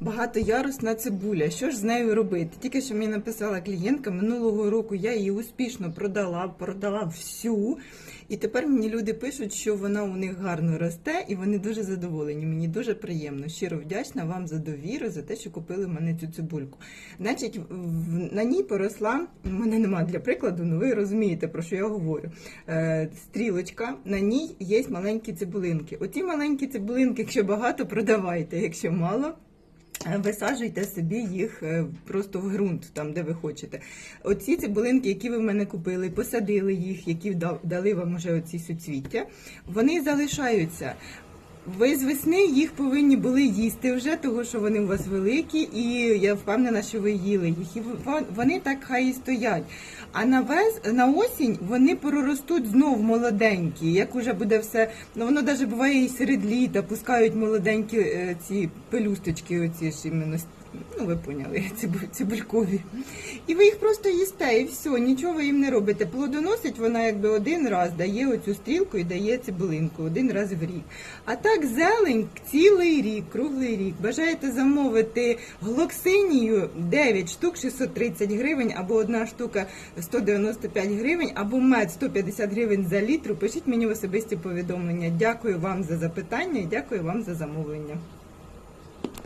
Багатоярусна цибуля. Що ж з нею робити? Тільки що мені написала клієнтка, минулого року я її успішно продала, продала всю. І тепер мені люди пишуть, що вона у них гарно росте, і вони дуже задоволені. Мені дуже приємно. Щиро вдячна вам за довіру, за те, що купили в мене цю цибульку. Значить, в- на ній поросла, у мене немає для прикладу, але ви розумієте, про що я говорю. Е, стрілочка, на ній є маленькі цибулинки. Оці маленькі цибулинки, якщо багато, продавайте, якщо мало. Е, Висаджуйте собі їх е, просто в ґрунт, там де ви хочете. Оці цибулинки, які ви в мене купили, посадили їх, які да- дали вам уже оці суцвіття, вони залишаються. Ви з весни їх повинні були їсти вже, тому що вони у вас великі, і я впевнена, що ви їли їх. І вони так хай і стоять. А на вес на осінь вони проростуть знов молоденькі. Як уже буде все, ну воно навіть буває і серед літа, пускають молоденькі е, ці пелюсточки, оці ж іменно. Ну, ви поняли, цибу- цибулькові. І ви їх просто їсте, і все, нічого ви їм не робите. Плодоносить вона якби один раз дає оцю стрілку і дає цибулинку один раз в рік. А так зелень цілий рік, круглий рік. Бажаєте замовити глоксинію 9 штук 630 гривень, або одна штука 195 гривень, або мед 150 гривень за літру. Пишіть мені в особисті повідомлення. Дякую вам за запитання і дякую вам за замовлення.